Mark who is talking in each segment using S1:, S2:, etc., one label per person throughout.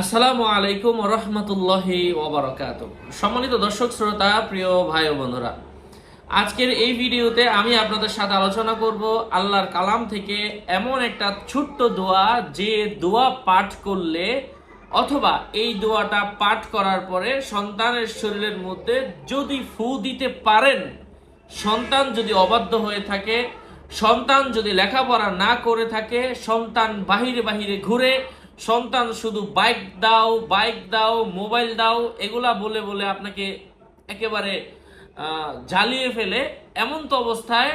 S1: আসসালামু আলাইকুম রহমতুল্লাহি ওবরাকাত সম্মানিত দর্শক, শ্রোতা, প্রিয় ভাই বন্ধুরা আজকের এই ভিডিওতে আমি আপনাদের সাথে আলোচনা করব আল্লাহর কালাম থেকে এমন একটা ছোট্ট দোয়া, যে দোয়া পাঠ করলে অথবা এই দোয়াটা পাঠ করার পরে সন্তানের শরীরের মধ্যে যদি ফু দিতে পারেন, সন্তান যদি অবাধ্য হয়ে থাকে, সন্তান যদি লেখাপড়া না করে থাকে, সন্তান বাহিরে বাহিরে ঘুরে সন্তান শুধু বাইক দাও বাইক দাও, মোবাইল দাও, এগুলা বলে বলে আপনাকে একেবারে জ্বালিয়ে ফেলে। এমন তো অবস্থায়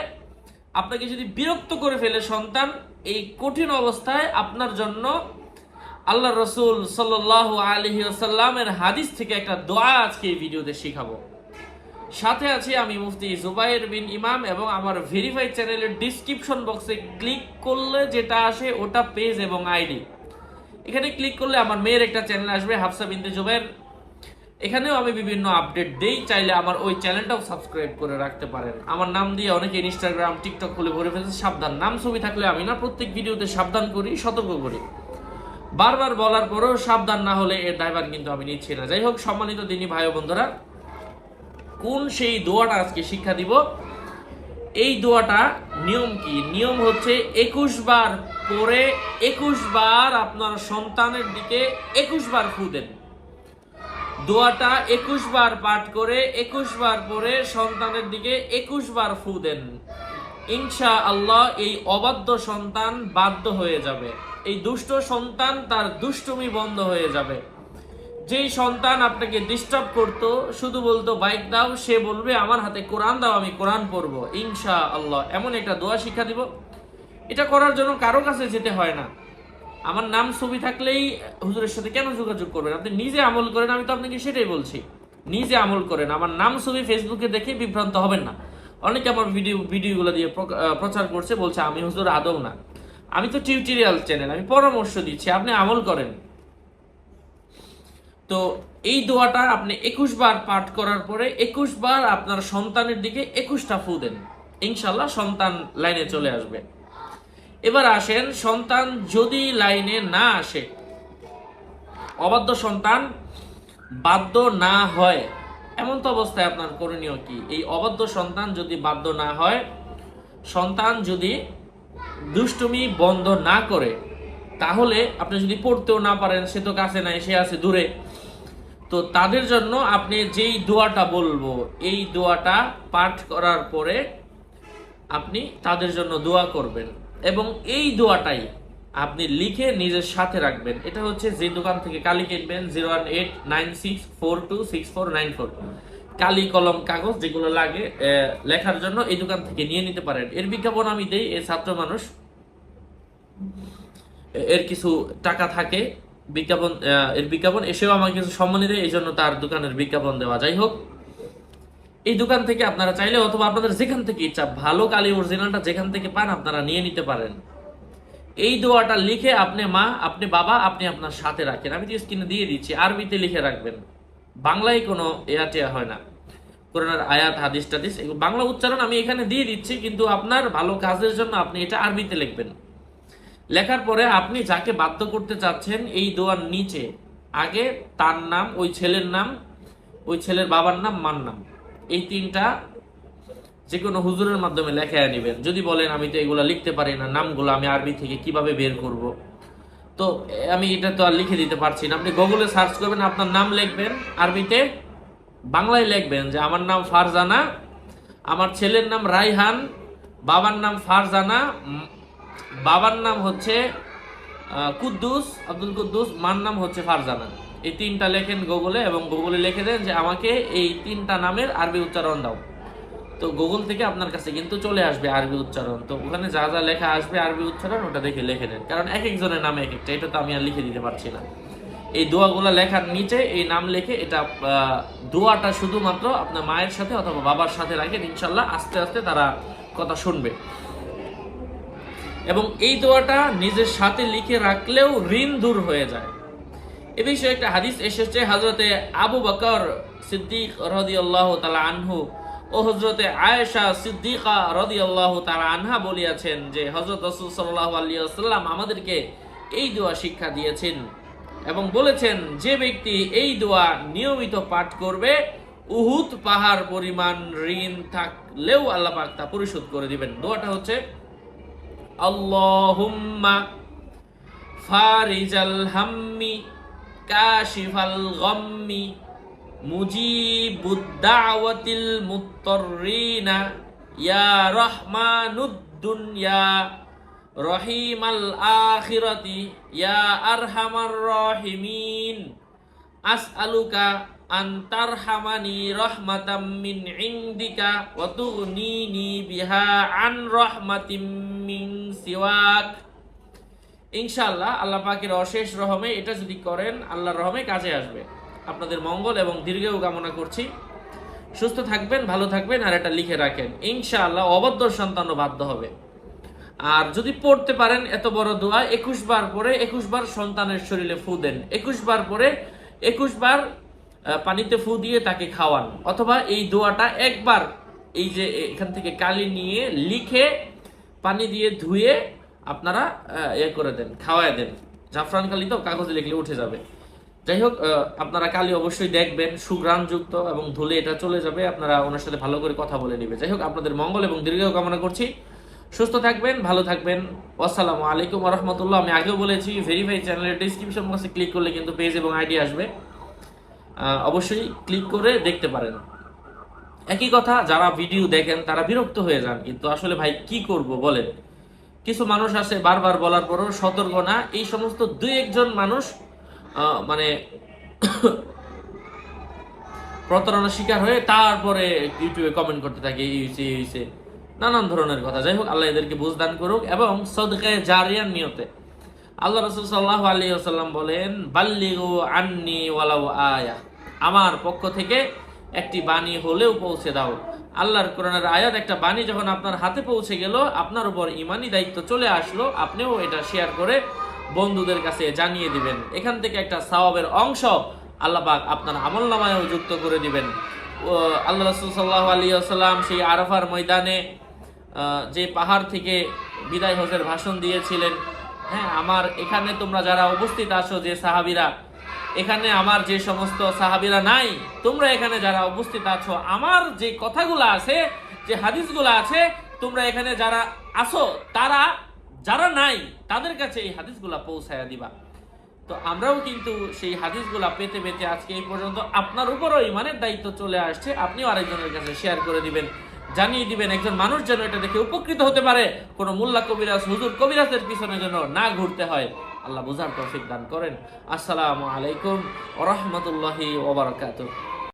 S1: আপনাকে যদি বিরক্ত করে ফেলে সন্তান, এই কঠিন অবস্থায় আপনার জন্য আল্লাহ রসুল সাল্লাহ আলহি আসাল্লামের হাদিস থেকে একটা দোয়া আজকে এই ভিডিওতে শিখাবো। সাথে আছি আমি মুফতি জুবাইর বিন ইমাম এবং আমার ভেরিফাইড চ্যানেলের ডিসক্রিপশন বক্সে ক্লিক করলে যেটা আসে ওটা পেজ এবং আইডি এখানে ক্লিক করলে আমার মেয়ের একটা চ্যানেল আসবে, হাফসা বিনতে জুবাইর। এখানেও আমি বিভিন্ন আপডেট দেই, চাইলে আমার ওই চ্যানেলটাও সাবস্ক্রাইব করে রাখতে পারেন। আমার নাম দিয়ে অনেকে ইনস্টাগ্রাম টিকটক খুলে ভরে ফেলছে, সাবধান। নাম ছবি থাকলে আমি না, প্রত্যেক ভিডিওতে সাবধান করি, সতর্ক করি। বারবার বলার পরেও সাবধান না হলে এর দায়ভার কিন্তু আমি নিচ্ছি না। যাই হোক, সম্মানিত দিনী ভাই বন্ধুরা, কোন সেই দোয়াটা আজকে শিক্ষা দিব? এই দোয়াটা নিয়ম কি? নিয়ম হচ্ছে একুশ বার পরে একুশ বার আপনার সন্তানের দিকে একুশ বার ফু দেন। দোয়াটা একুশ বার পাঠ করে একুশ বার পরে সন্তানের দিকে একুশ বার ফু দেন। ইনশা আল্লাহ এই অবাধ্য সন্তান বাধ্য হয়ে যাবে। এই দুষ্ট সন্তান তার দুষ্টুমি বন্ধ হয়ে যাবে। যেই সন্তান আপনাকে ডিস্টার্ব করতো, শুধু বলতো, বাইক দাও। সে বলবে, আমার হাতে কোরআন দাও, আমি কোরআন পড়ব। ইনশা আল্লাহ এমন একটা দোয়া শিক্ষা দিব। এটা করার জন্য কারও কাছে যেতে হয় না। আমার নাম ছবি থাকলেই হুজুরের সাথে কেন যোগাযোগ করবেন? আপনি নিজে আমল করেন, আমি তো আপনাকে সেটাই বলছি। নিজে আমল করেন। আমার নাম ছবি ফেসবুকে দেখে বিভ্রান্ত হবেন না। অনেকে আমার ভিডিও ভিডিওগুলো দিয়ে প্রচার করছে, বলছে, আমি হুজুর আদৌ না। আমি তো টিউটোরিয়াল চ্যানেল আমি পরামর্শ দিচ্ছি, আপনি আমল করেন। তো এই দোয়াটা আপনি একুশ বার পাঠ করার পরে একুশ বার আপনার সন্তানের দিকে একুশটা ফু দেন। ইনশাল্লাহ সন্তান লাইনে চলে আসবে। এবার আসেন, সন্তান যদি লাইনে না আসে, অবাধ্য সন্তান বাধ্য না হয়, এমন তো অবস্থায় আপনার করণীয় কি? এই অবাধ্য সন্তান যদি বাধ্য না হয়, সন্তান যদি দুষ্টুমি বন্ধ না করে, তাহলে আপনি যদি পড়তেও না পারেন, সে তো কাছে নাই, সে আছে দূরে। তো তাদের জন্য আপনি যেই দোয়াটা বলব, এই দোয়াটা পাঠ করার পরে আপনি তাদের জন্য দোয়া করবেন এবং এই দোয়াটাই আপনি লিখে নিজের সাথে রাখবেন। এটা হচ্ছে যে দোকান থেকে কালি কিনবেন, zero one eight nine six four two six four nine four. কালি কলম, কাগজ যেগুলো লাগে লেখার জন্য এই দোকান থেকে নিয়ে নিতে পারেন। এর বিজ্ঞাপন আমি দেই এই ছাত্র মানুষ এর কিছু টাকা থাকে বিজ্ঞাপন এর বিজ্ঞাপন এসেও আমাকে কিছু সম্মানী দেয় এই জন্য তার দোকানের বিজ্ঞাপন দেওয়া। যাই হোক, এই দোকান থেকে আপনারা চাইলে অথবা আপনাদের যেখান থেকে ইচ্ছা ভালো কালি অরিজিনালটা যেখান থেকে পান আপনারা নিয়ে নিতে পারেন। এই দোয়াটা লিখে আপনি মা, আপনি বাবা, আপনি আপনার সাথে রাখেন। আমি তো স্ক্রিনে দিয়ে দিচ্ছি, আরবিতে লিখে রাখবেন। বাংলায় কোনো এয়াটিয়া হয় না। কোরআনের আয়াত, হাদিস, টাদিস বাংলা উচ্চারণ আমি এখানে দিয়ে দিচ্ছি, কিন্তু আপনার ভালো কাজের জন্য আপনি এটা আরবিতে লিখবেন। লেখার পরে আপনি যাকে বাধ্য করতে চাচ্ছেন, এই দোয়ার নিচে, আগে তার নাম, ওই ছেলের নাম, ওই ছেলের বাবার নাম, মার নাম। এই তিনটা যে কোনো হুজুরের মাধ্যমে লেখায় নেবেন যদি বলেন, আমি তো এগুলা লিখতে পারি না, নামগুলো আমি আরবি থেকে কীভাবে বের করব? তো, আমি এটা তো আর লিখে দিতে পারছি না। আপনি গুগলে সার্চ করবেন, আপনার নাম লিখবেন, আরবিতে বাংলায় লিখবেন যে, আমার নাম ফারজানা, আমার ছেলের নাম রাইহান, বাবার নাম ফারজানা বাবার নাম হচ্ছে কুদ্দুস, আব্দুল কুদ্দুস, মার নাম হচ্ছে ফারজানা। এই তিনটা লেখেন গুগলে এবং গুগলে লিখে দেন যে আমাকে এই তিনটা নামের আরবি উচ্চারণ দাও। তো গুগল থেকে আপনার কাছে কিন্তু চলে আসবে আরবি উচ্চারণ। তো ওখানে যা যা লেখা আসবে আরবি উচ্চারণ, ওটা দেখে লিখে নেন কারণ এক একজনের নামে এক একটা, এটা তো আমি আর লিখে দিতে পারছি না। এই দোয়াগুলো লেখার নিচে এই নাম লিখে এটা দোয়াটা শুধুমাত্র আপনার মায়ের সাথে অথবা বাবার সাথে রাখেন, ইনশাল্লাহ আস্তে আস্তে তারা কথা শুনবে। এবং এই দোয়াটা নিজের সাথে লিখে রাখলেও ঋণ দূর হয়ে যায়। এ বিষয়ে একটা হাদিস এসেছে হজরতে আবু বকর সিদ্দিক রদি আল্লাহ তালা আনহু ও হজরতে আয়েশা সিদ্দিকা রদি আল্লাহ তালা আনহা বলিয়াছেন যে হজরত রসুল সাল্লাহ আলিয়াল্লাম আমাদেরকে এই দোয়া শিক্ষা দিয়েছেন এবং বলেছেন, যে ব্যক্তি এই দোয়া নিয়মিত পাঠ করবে, উহুদ পাহাড় পরিমাণ ঋণ থাকলেও আল্লাহ পাক তা পরিশোধ করে দিবেন। দোয়াটা হচ্ছে আল্লাহুম্মা ফারিজাল হাম্মি কাশিফাল গম্মি মুজিবুদ দাওয়াতিল মুত্তরিনা ইয়া রহমানুদ দুনিয়া রহিমাল আখিরাতি ইয়া আরহামার রহিমিন আসআলুকা আন তারহামানি রহমাতাম মিন ইনদিকা ওয়া তুগনিনি বিহা আন রহমাতিম মিন সিওয়াক ইনশাআল্লাহ, আল্লাহ পাকের অশেষ রহমে এটা যদি করেন, আল্লাহর রহমে কাজে আসবে। আপনাদের মঙ্গল এবং দীর্ঘও কামনা করছি। সুস্থ থাকবেন, ভালো থাকবেন, আর এটা লিখে রাখেন। ইনশাআল্লাহ অবদ্ধ সন্তানও বাধ্য হবে। আর যদি পড়তে পারেন, এত বড় দোয়া, একুশ বার পরে একুশ বার সন্তানের শরীরে ফু দেন। একুশ বার পরে একুশ বার পানিতে ফু দিয়ে তাকে খাওয়ান। অথবা এই দোয়াটা একবার এই যে এখান থেকে কালি নিয়ে লিখে পানি দিয়ে ধুয়ে আপনারা ইয়ে করে দেন, খাওয়ায় দেন। জাফরান কালি তো কাগজে লিখলে উঠে যাবে। যাই হোক আপনারা কালি অবশ্যই দেখবেন সুগ্রামযুক্ত এবং ধুলে এটা চলে যাবে। আপনারা ওনার সাথে ভালো করে কথা বলে নেবে। যাই হোক, আপনাদের মঙ্গল এবং দীর্ঘ কামনা করছি। সুস্থ থাকবেন, ভালো থাকবেন। আসসালামু আলাইকুম রহমতুল্লাহ। আমি আগেও বলেছি ভেরিফাই চ্যানেলের ডিসক্রিপশন বক্সে ক্লিক করলে কিন্তু পেজ এবং আইডি আসবে। অবশ্যই ক্লিক করে দেখতে পারেন। একই কথা, যারা ভিডিও দেখেন, তারা বিরক্ত হয়ে যান, কিন্তু আসলে ভাই, কি করব বলেন? কিছু মানুষ আছে, বারবার বলার পরও সতর্ক না। এই সমস্ত দুই একজন মানুষ মানে প্রতারণার শিকার হয়ে তারপরে ইউটিউবে কমেন্ট করতে থাকে, এই হয়েছে নানান ধরনের কথা। যাই হোক, আল্লাহ এদেরকে বুঝদান করুক এবং সদকায় জারিয়ার নিয়তে। আল্লাহ রসুল সাল্লাহ আলী আসাল্লাম বলেন, বাল্লিগু আন্নি ওয়ালাউ আয়া। আমার পক্ষ থেকে একটি বাণী হলেও পৌঁছে দাও। আল্লাহর কোরআনের আয়াত, একটা বাণী যখন আপনার হাতে পৌঁছে গেল, আপনার উপর ইমানি দায়িত্ব চলে আসলো, আপনিও এটা শেয়ার করে বন্ধুদের কাছে জানিয়ে দিবেন। এখান থেকে একটা সাওয়াবের অংশ আল্লাহ পাক আপনার আমল নামায়ও যুক্ত করে দিবেন। আল্লাহ রসুল সাল্লাহ আলী আসাল্লাম সেই আরাফার ময়দানে যে পাহাড় থেকে বিদায় হজের ভাষণ দিয়েছিলেন হ্যাঁ আমার এখানে তোমরা যারা উপস্থিত আছো, যে সাহাবিরা, এখানে আমার যে সমস্ত সাহাবিরা নাই, তোমরা এখানে যারা উপস্থিত আছো, আমার যে কথাগুলো আছে, যে হাদিসগুলো আছে, তোমরা এখানে যারা আছো, তারা যারা নাই, তাদের কাছে এই হাদিসগুলা পৌঁছায়া দিবা। তো আমরাও কিন্তু সেই হাদিসগুলা পেতে পেতে আজকে এই পর্যন্ত আপনার উপরও ইমানের দায়িত্ব চলে আসছে, আপনিও আরেকজনের কাছে শেয়ার করে দিবেন। জানিয়ে দিবেন, একজন মানুষ যেন এটা দেখে উপকৃত হতে পারে। কোন মোল্লা কবিরাজ, হুজুর কবিরাজের পিছনে যেন না ঘুরতে হয়। আল্লাহ বুঝার তৌফিক দান করেন। আসসালামু আলাইকুম ওরহমতুল্লাহি ওবরাকাতুহ